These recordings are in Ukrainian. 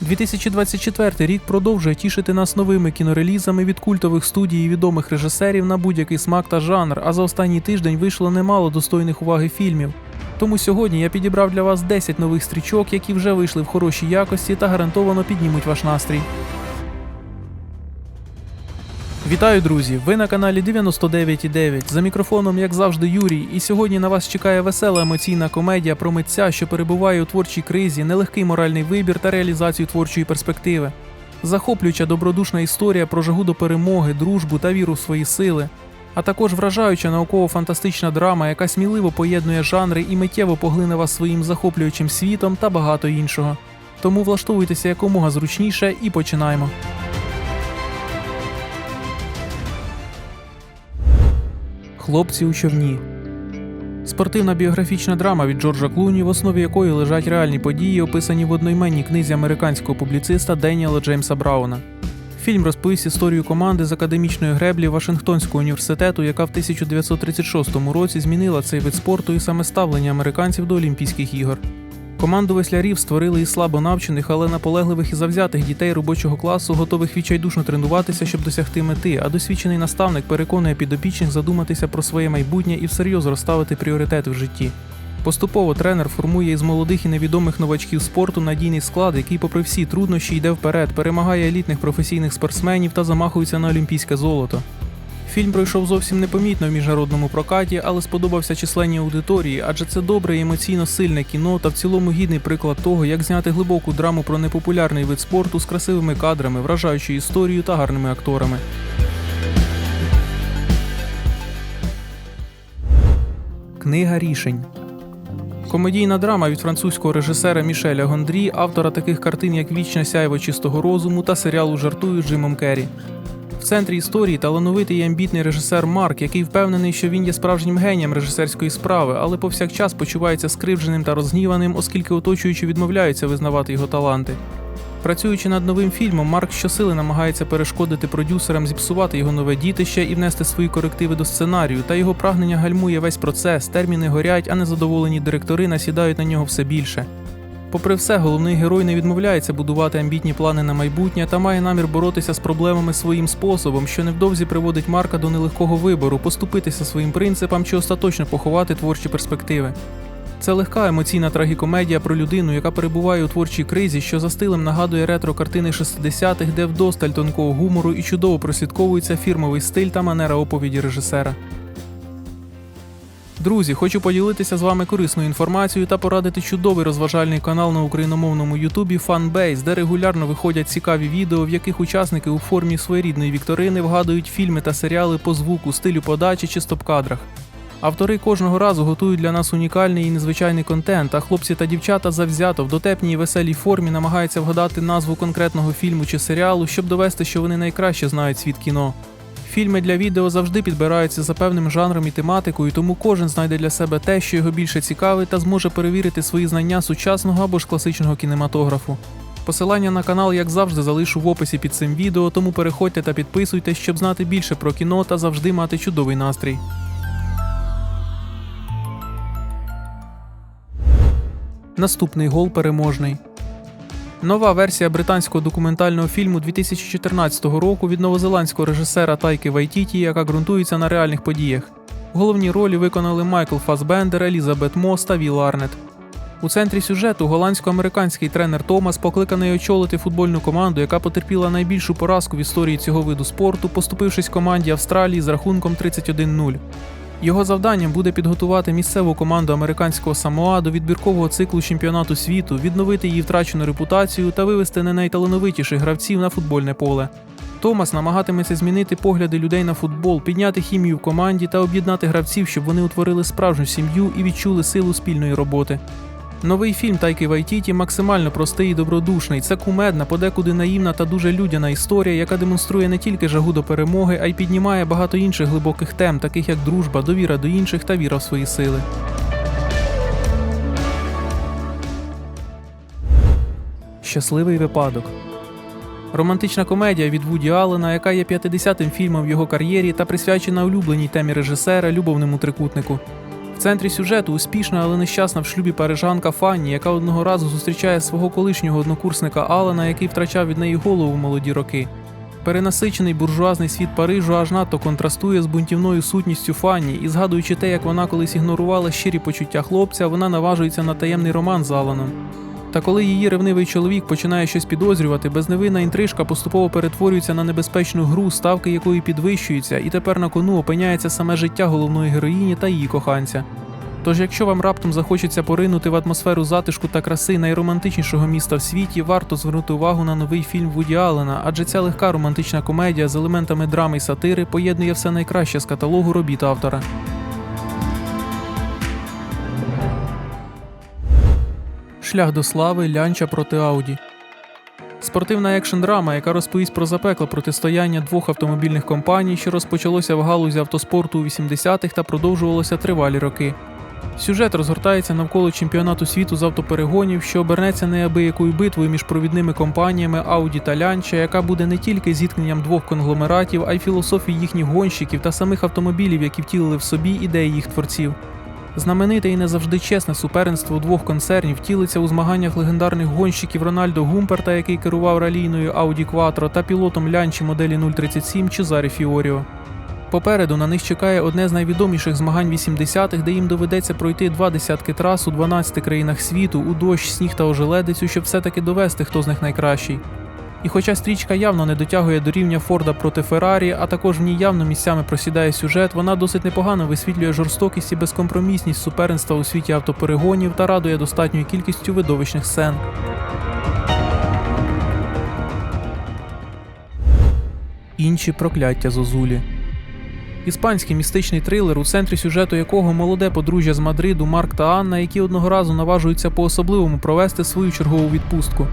2024 рік продовжує тішити нас новими кінорелізами від культових студій і відомих режисерів на будь-який смак та жанр, а за останній тиждень вийшло немало достойних уваги фільмів. Тому сьогодні я підібрав для вас 10 нових стрічок, які вже вийшли в хорошій якості та гарантовано піднімуть ваш настрій. Вітаю, друзі! Ви на каналі 99.9. За мікрофоном, як завжди, Юрій, і сьогодні на вас чекає весела емоційна комедія про митця, що перебуває у творчій кризі, нелегкий моральний вибір та реалізацію творчої перспективи. Захоплююча добродушна історія про жагу до перемоги, дружбу та віру в свої сили, а також вражаюча науково-фантастична драма, яка сміливо поєднує жанри і миттєво поглине вас своїм захоплюючим світом та багато іншого. Тому влаштовуйтеся якомога зручніше і починаємо. Хлопці у човні. Спортивна біографічна драма від Джорджа Клуні, в основі якої лежать реальні події, описані в одноіменній книзі американського публіциста Деніела Джеймса Брауна. Фільм розповість історію команди з академічної греблі Вашингтонського університету, яка в 1936 році змінила цей вид спорту і саме ставлення американців до Олімпійських ігор. Команду веслярів створили із слабо навчених, але наполегливих і завзятих дітей робочого класу, готових відчайдушно тренуватися, щоб досягти мети. А досвідчений наставник переконує підопічних задуматися про своє майбутнє і всерйоз розставити пріоритети в житті. Поступово тренер формує із молодих і невідомих новачків спорту надійний склад, який, попри всі труднощі, йде вперед, перемагає елітних професійних спортсменів та замахується на олімпійське золото. Фільм пройшов зовсім непомітно в міжнародному прокаті, але сподобався численній аудиторії, адже це добре і емоційно сильне кіно та в цілому гідний приклад того, як зняти глибоку драму про непопулярний вид спорту з красивими кадрами, вражаючою історією та гарними акторами. Книга рішень. Комедійна драма від французького режисера Мішеля Гондрі, автора таких картин, як Вічне сяйво чистого розуму та серіалу Жартую з Джимом Керрі. В центрі історії талановитий і амбітний режисер Марк, який впевнений, що він є справжнім генієм режисерської справи, але повсякчас почувається скривдженим та розгніваним, оскільки оточуючі відмовляються визнавати його таланти. Працюючи над новим фільмом, Марк щосили намагається перешкодити продюсерам зіпсувати його нове дітище і внести свої корективи до сценарію, та його прагнення гальмує весь процес, терміни горять, а незадоволені директори насідають на нього все більше. Попри все, головний герой не відмовляється будувати амбітні плани на майбутнє та має намір боротися з проблемами своїм способом, що невдовзі приводить Марка до нелегкого вибору, поступитися своїм принципам чи остаточно поховати творчі перспективи. Це легка емоційна трагікомедія про людину, яка перебуває у творчій кризі, що за стилем нагадує ретро картини 60-х, де вдосталь тонкого гумору і чудово прослідковується фірмовий стиль та манера оповіді режисера. Друзі, хочу поділитися з вами корисною інформацією та порадити чудовий розважальний канал на україномовному Ютубі Fanbase, де регулярно виходять цікаві відео, в яких учасники у формі своєрідної вікторини вгадують фільми та серіали по звуку, стилю подачі чи стоп-кадрах. Автори кожного разу готують для нас унікальний і незвичайний контент, а хлопці та дівчата завзято в дотепній і веселій формі намагаються вгадати назву конкретного фільму чи серіалу, щоб довести, що вони найкраще знають світ кіно. Фільми для відео завжди підбираються за певним жанром і тематикою, тому кожен знайде для себе те, що його більше цікавить, та зможе перевірити свої знання сучасного або ж класичного кінематографу. Посилання на канал, як завжди, залишу в описі під цим відео, тому переходьте та підписуйтесь, щоб знати більше про кіно та завжди мати чудовий настрій. Наступний гол переможний. Нова версія британського документального фільму 2014 року від новозеландського режисера Тайки Вайтіті, яка ґрунтується на реальних подіях. Головні ролі виконали Майкл Фасбендер, Елізабет Мос та Віл Арнет. У центрі сюжету голландсько-американський тренер Томас покликаний очолити футбольну команду, яка потерпіла найбільшу поразку в історії цього виду спорту, поступившись команді Австралії з рахунком 31-0. Його завданням буде підготувати місцеву команду американського Самоа до відбіркового циклу чемпіонату світу, відновити її втрачену репутацію та вивести не найталановитіших гравців на футбольне поле. Томас намагатиметься змінити погляди людей на футбол, підняти хімію в команді та об'єднати гравців, щоб вони утворили справжню сім'ю і відчули силу спільної роботи. Новий фільм Тайки Вайтіті максимально простий і добродушний. Це кумедна, подекуди наївна та дуже людяна історія, яка демонструє не тільки жагу до перемоги, а й піднімає багато інших глибоких тем, таких як дружба, довіра до інших та віра в свої сили. Щасливий випадок. Романтична комедія від Вуді Аллена, яка є 50-тим фільмом в його кар'єрі та присвячена улюбленій темі режисера любовному трикутнику. В центрі сюжету успішна, але нещасна в шлюбі парижанка Фанні, яка одного разу зустрічає свого колишнього однокурсника Алана, який втрачав від неї голову в молоді роки. Перенасичений буржуазний світ Парижу аж надто контрастує з бунтівною сутністю Фанні, і згадуючи те, як вона колись ігнорувала щирі почуття хлопця, вона наважується на таємний роман з Аланом. Та коли її ревнивий чоловік починає щось підозрювати, безневинна інтрижка поступово перетворюється на небезпечну гру, ставки якої підвищуються, і тепер на кону опиняється саме життя головної героїні та її коханця. Тож, якщо вам раптом захочеться поринути в атмосферу затишку та краси найромантичнішого міста в світі, варто звернути увагу на новий фільм Вуді Аллена, адже ця легка романтична комедія з елементами драми й сатири поєднує все найкраще з каталогу робіт автора. Шлях до слави лянча проти Ауді. Спортивна екшн-драма, яка розповість про запекле протистояння двох автомобільних компаній, що розпочалося в галузі автоспорту у 80-х та продовжувалося тривалі роки. Сюжет розгортається навколо чемпіонату світу з автоперегонів, що обернеться неабиякою битвою між провідними компаніями Audi та Lancia, яка буде не тільки зіткненням двох конгломератів, а й філософії їхніх гонщиків та самих автомобілів, які втілили в собі ідеї їх творців. Знамените і не завжди чесне суперництво двох концернів втілиться у змаганнях легендарних гонщиків Рональдо Гумперта, який керував ралійною Audi Quattro, та пілотом Лянчі моделі 037 Чезарі Фіоріо. Попереду на них чекає одне з найвідоміших змагань 80-х, де їм доведеться пройти два десятки трас у 12 країнах світу у дощ, сніг та ожеледицю, щоб все-таки довести, хто з них найкращий. І хоча стрічка явно не дотягує до рівня Форда проти Феррарі, а також в ній явно місцями просідає сюжет, вона досить непогано висвітлює жорстокість і безкомпромісність суперництва у світі автоперегонів та радує достатньою кількістю видовищних сцен. Інші прокляття Зозулі. Іспанський містичний трилер, у центрі сюжету якого молоде подружжя з Мадриду Марк та Анна, які одного разу наважуються по-особливому провести свою чергову відпустку.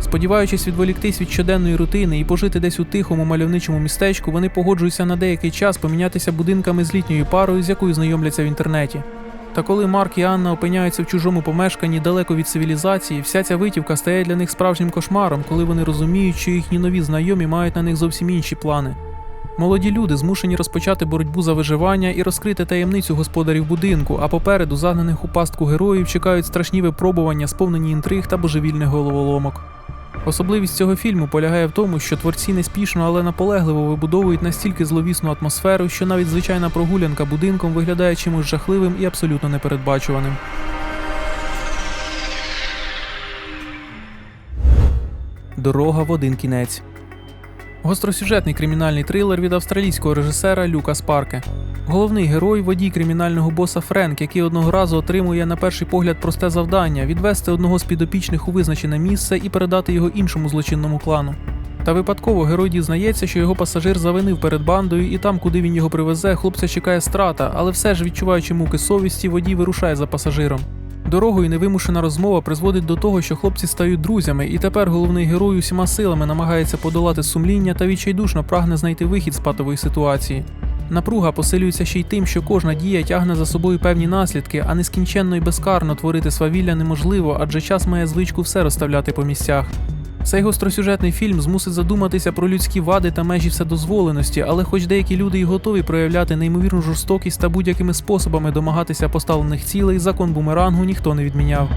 Сподіваючись відволіктись від щоденної рутини і пожити десь у тихому мальовничому містечку, вони погоджуються на деякий час помінятися будинками з літньою парою, з якою знайомляться в інтернеті. Та коли Марк і Анна опиняються в чужому помешканні далеко від цивілізації, вся ця витівка стає для них справжнім кошмаром, коли вони розуміють, що їхні нові знайомі мають на них зовсім інші плани. Молоді люди змушені розпочати боротьбу за виживання і розкрити таємницю господарів будинку, а попереду загнаних у пастку героїв чекають страшні випробування, сповнені інтриг та божевільних головоломок. Особливість цього фільму полягає в тому, що творці неспішно, але наполегливо вибудовують настільки зловісну атмосферу, що навіть звичайна прогулянка будинком виглядає чимось жахливим і абсолютно непередбачуваним. Дорога в один кінець. Гостросюжетний кримінальний трилер від австралійського режисера Люка Спарке. Головний герой водій кримінального боса Френк, який одного разу отримує на перший погляд просте завдання відвести одного з підопічних у визначене місце і передати його іншому злочинному клану. Та випадково герой дізнається, що його пасажир завинив перед бандою, і там, куди він його привезе, хлопця чекає страта, але все ж відчуваючи муки совісті, водій вирушає за пасажиром. Дорогою невимушена розмова призводить до того, що хлопці стають друзями, і тепер головний герой усіма силами намагається подолати сумління та відчайдушно прагне знайти вихід з патової ситуації. Напруга посилюється ще й тим, що кожна дія тягне за собою певні наслідки, а нескінченно і безкарно творити свавілля неможливо, адже час має звичку все розставляти по місцях. Цей гостросюжетний фільм змусить задуматися про людські вади та межі вседозволеності, але хоч деякі люди й готові проявляти неймовірну жорстокість та будь-якими способами домагатися поставлених цілей, закон бумерангу ніхто не відміняв.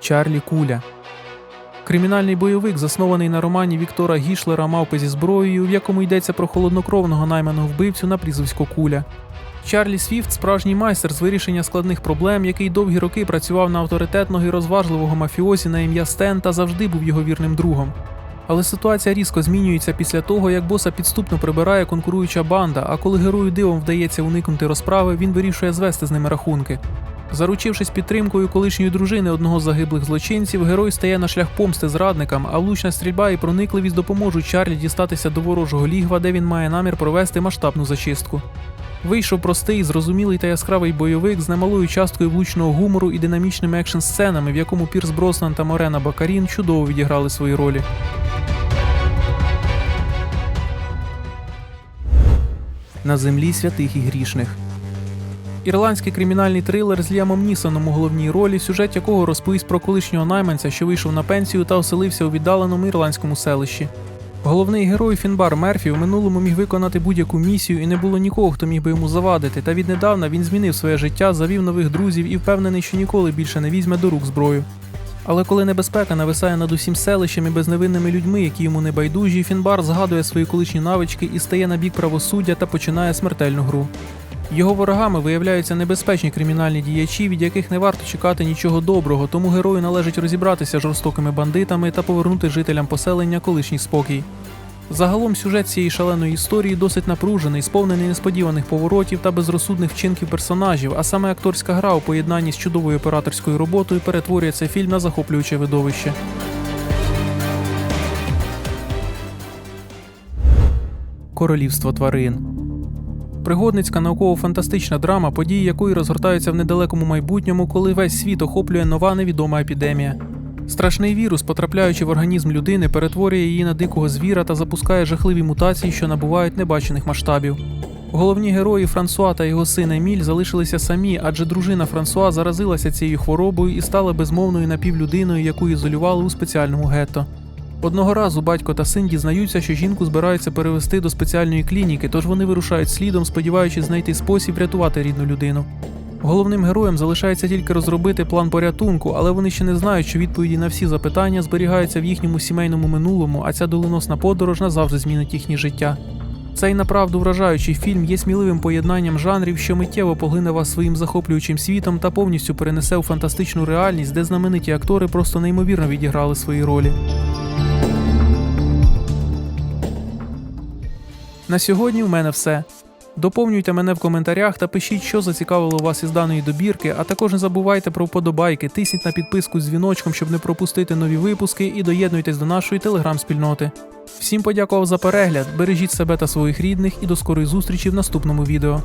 Чарлі Куля Кримінальний бойовик, заснований на романі Віктора Гішлера Мавпи зі зброєю, в якому йдеться про холоднокровного найманого вбивцю на прізвисько Куля. Чарлі Свіфт справжній майстер з вирішення складних проблем, який довгі роки працював на авторитетного і розважливого мафіозі на ім'я Стен та завжди був його вірним другом. Але ситуація різко змінюється після того, як боса підступно прибирає конкуруюча банда, а коли герою дивом вдається уникнути розправи, він вирішує звести з ними рахунки. Заручившись підтримкою колишньої дружини одного з загиблих злочинців, герой стає на шлях помсти зрадникам, а влучна стрільба і проникливість допоможуть Чарлі дістатися до ворожого лігва, де він має намір провести масштабну зачистку. Вийшов простий, зрозумілий та яскравий бойовик з немалою часткою влучного гумору і динамічними екшн сценами, в якому Пірс Броснан та Морена Бакарін чудово відіграли свої ролі. На землі святих і грішних. Ірландський кримінальний трилер з Ліамом Нісоном у головній ролі, сюжет якого розповість про колишнього найманця, що вийшов на пенсію та оселився у віддаленому ірландському селищі. Головний герой Фінбар Мерфі в минулому міг виконати будь-яку місію і не було нікого, хто міг би йому завадити. Та віднедавна він змінив своє життя, завів нових друзів і впевнений, що ніколи більше не візьме до рук зброю. Але коли небезпека нависає над усім селищем і безневинними людьми, які йому не байдужі, Фінбар згадує свої колишні навички і стає на бік правосуддя та починає смертельну гру. Його ворогами виявляються небезпечні кримінальні діячі, від яких не варто чекати нічого доброго, тому герою належить розібратися жорстокими бандитами та повернути жителям поселення колишній спокій. Загалом сюжет цієї шаленої історії досить напружений, сповнений несподіваних поворотів та безрозсудних вчинків персонажів, а саме акторська гра у поєднанні з чудовою операторською роботою перетворює цей фільм на захоплююче видовище. Королівство тварин. Пригодницька науково-фантастична драма, події якої розгортаються в недалекому майбутньому, коли весь світ охоплює нова невідома епідемія. Страшний вірус, потрапляючи в організм людини, перетворює її на дикого звіра та запускає жахливі мутації, що набувають небачених масштабів. Головні герої Франсуа та його син Еміль залишилися самі, адже дружина Франсуа заразилася цією хворобою і стала безмовною напівлюдиною, яку ізолювали у спеціальному гетто. Одного разу батько та син дізнаються, що жінку збираються перевести до спеціальної клініки, тож вони вирушають слідом, сподіваючись знайти спосіб рятувати рідну людину. Головним героям залишається тільки розробити план порятунку, але вони ще не знають, що відповіді на всі запитання зберігаються в їхньому сімейному минулому, а ця доленосна подорож назавжди змінить їхнє життя. Цей направду вражаючий фільм є сміливим поєднанням жанрів, що миттєво поглине вас своїм захоплюючим світом та повністю перенесе у фантастичну реальність, де знамениті актори просто неймовірно відіграли свої ролі. На сьогодні в мене все. Доповнюйте мене в коментарях та пишіть, що зацікавило вас із даної добірки, а також не забувайте про вподобайки, тисніть на підписку з дзвіночком, щоб не пропустити нові випуски, і доєднуйтесь до нашої телеграм-спільноти. Всім подякував за перегляд, бережіть себе та своїх рідних і до скорої зустрічі в наступному відео.